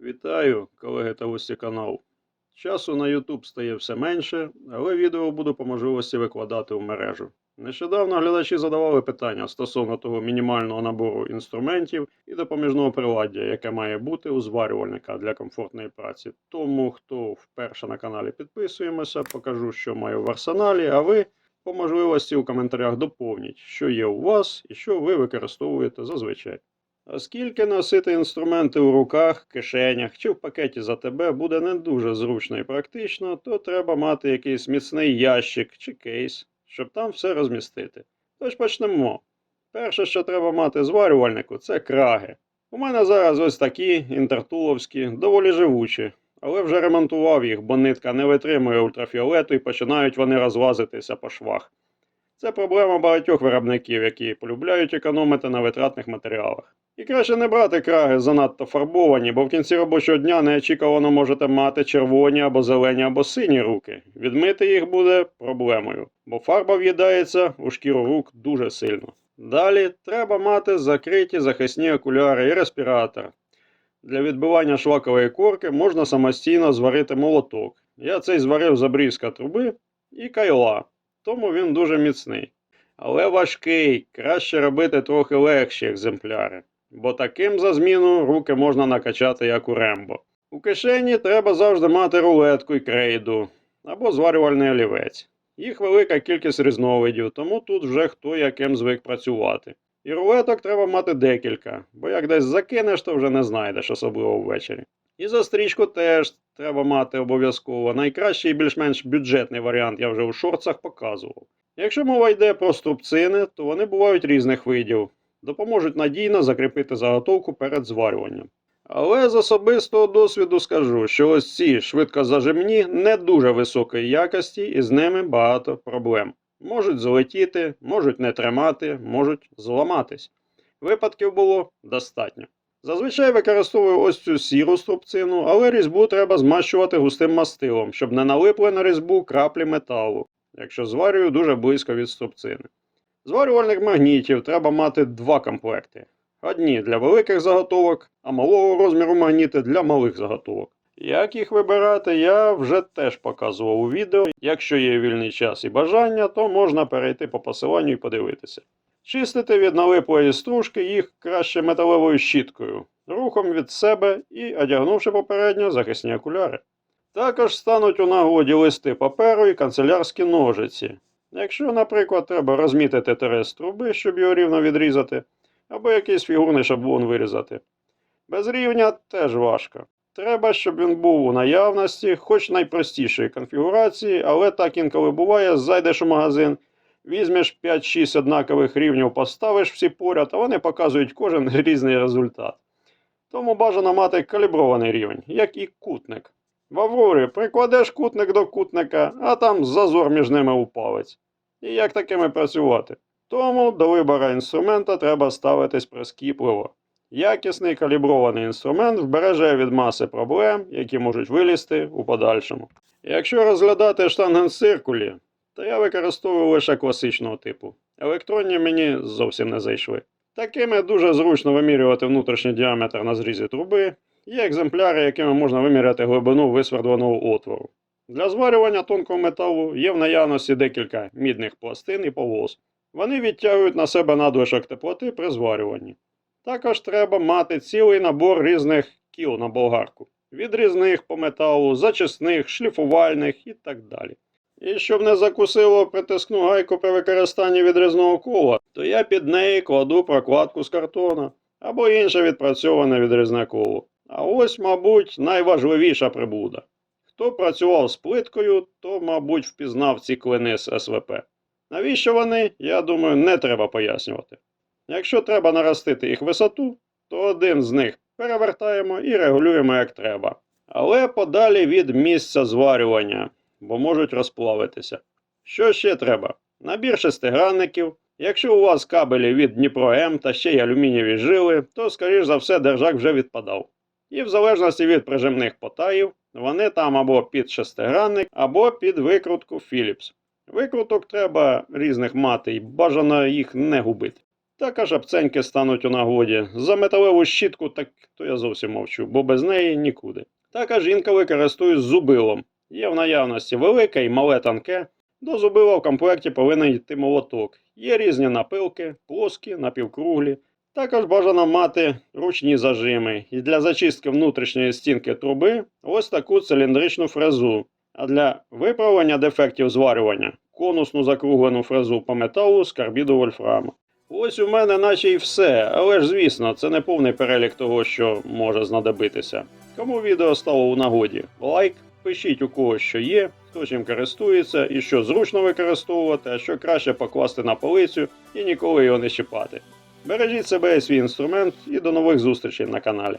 Вітаю, колеги та гості каналу. Часу на YouTube стає все менше, але відео буду по можливості викладати в мережу. Нещодавно глядачі задавали питання стосовно того мінімального набору інструментів і допоміжного приладдя, яке має бути у зварювальника для комфортної праці. Тому, хто вперше на каналі підписуємося, покажу, що маю в арсеналі, а ви по можливості у коментарях доповніть, що є у вас і що ви використовуєте зазвичай. Оскільки носити інструменти у руках, кишенях чи в пакеті за тебе буде не дуже зручно і практично, то треба мати якийсь міцний ящик чи кейс, щоб там все розмістити. Тож почнемо. Перше, що треба мати зварювальнику, це краги. У мене зараз ось такі інтертуловські, доволі живучі, але вже ремонтував їх, бо нитка не витримує ультрафіолету і починають вони розлазитися по швах. Це проблема багатьох виробників, які полюбляють економити на витратних матеріалах. І краще не брати краги занадто фарбовані, бо в кінці робочого дня неочікувано можете мати червоні або зелені або сині руки. Відмити їх буде проблемою, бо фарба в'їдається у шкіру рук дуже сильно. Далі треба мати закриті захисні окуляри і респіратор. Для відбивання шлакової корки можна самостійно зварити молоток. Я цей зварив з обрізка труби і кайла, тому він дуже міцний. Але важкий, краще робити трохи легші екземпляри, бо таким за зміну руки можна накачати як у Рембо. У кишені треба завжди мати рулетку і крейду або зварювальний олівець. Їх велика кількість різновидів, тому тут вже хто яким звик працювати. І рулеток треба мати декілька, бо як десь закинеш, то вже не знайдеш, особливо ввечері. І застрічку теж треба мати обов'язково. Найкращий і більш-менш бюджетний варіант я вже у шорцах показував. Якщо мова йде про струбцини, то вони бувають різних видів, допоможуть надійно закріпити заготовку перед зварюванням. Але з особистого досвіду скажу, що ось ці швидкозажимні не дуже високої якості і з ними багато проблем. Можуть злетіти, можуть не тримати, можуть зламатись. Випадків було достатньо. Зазвичай використовую ось цю сіру струбцину, але різьбу треба змащувати густим мастилом, щоб не налипли на різьбу краплі металу, якщо зварюю дуже близько від струбцини. Зварювальних магнітів треба мати два комплекти. Одні для великих заготовок, а малого розміру магніти для малих заготовок. Як їх вибирати, я вже теж показував у відео. Якщо є вільний час і бажання, то можна перейти по посиланню і подивитися. Чистити від налиплої стружки їх краще металевою щіткою, рухом від себе і одягнувши попередньо захисні окуляри. Також стануть у нагоді листи паперу і канцелярські ножиці. Якщо, наприклад, треба розмітити терес труби, щоб його рівно відрізати, або якийсь фігурний шаблон вирізати. Без рівня теж важко. Треба, щоб він був у наявності, хоч найпростішої конфігурації, але так інколи буває, зайдеш у магазин, візьмеш 5-6 однакових рівнів, поставиш всі поряд, а вони показують кожен різний результат. Тому бажано мати калібрований рівень, як і кутник. В Аврорі прикладеш кутник до кутника, а там зазор між ними у палець. І як такими працювати? Тому до вибору інструмента треба ставитись прискіпливо. Якісний калібрований інструмент вбереже від маси проблем, які можуть вилізти у подальшому. Якщо розглядати штангенциркулі, то я використовую лише класичного типу. Електронні мені зовсім не зайшли. Такими дуже зручно вимірювати внутрішній діаметр на зрізі труби. Є екземпляри, якими можна виміряти глибину висвердленого отвору. Для зварювання тонкого металу є в наявності декілька мідних пластин і полос. Вони відтягують на себе надлишок теплоти при зварюванні. Також треба мати цілий набор різних кіл на болгарку. Відрізних по металу, зачисних, шліфувальних і так далі. І щоб не закусило притискну гайку при використанні відрізного кола, то я під неї кладу прокладку з картона або інше відпрацьоване відрізне коло. А ось, мабуть, найважливіша приблуда. Хто працював з плиткою, то, мабуть, впізнав ці клини з СВП. Навіщо вони, я думаю, не треба пояснювати. Якщо треба наростити їх висоту, то один з них перевертаємо і регулюємо як треба. Але подалі від місця зварювання, бо можуть розплавитися. Що ще треба? Набір шестигранників. Якщо у вас кабелі від Дніпро М та ще й алюмінієві жили, то, скоріш за все, держак вже відпадав. І в залежності від прижимних потаїв, вони там або під шестигранник, або під викрутку Philips. Викруток треба різних мати і бажано їх не губити. Також апценьки стануть у нагоді. За металеву щітку, так то я зовсім мовчу, бо без неї нікуди. Також інколи користуюсь зубилом. Є в наявності велике і мале танке. До зубила в комплекті повинен йти молоток. Є різні напилки, плоскі, напівкруглі. Також бажано мати ручні зажими. І для зачистки внутрішньої стінки труби ось таку циліндричну фрезу. А для виправлення дефектів зварювання конусну закруглену фрезу по металу з карбіду вольфраму. Ось у мене наче і все, але ж звісно, це не повний перелік того, що може знадобитися. Кому відео стало у нагоді, лайк, пишіть у кого що є, хто чим користується і що зручно використовувати, а що краще покласти на полицю і ніколи його не чіпати. Бережіть себе і свій інструмент і до нових зустрічей на каналі.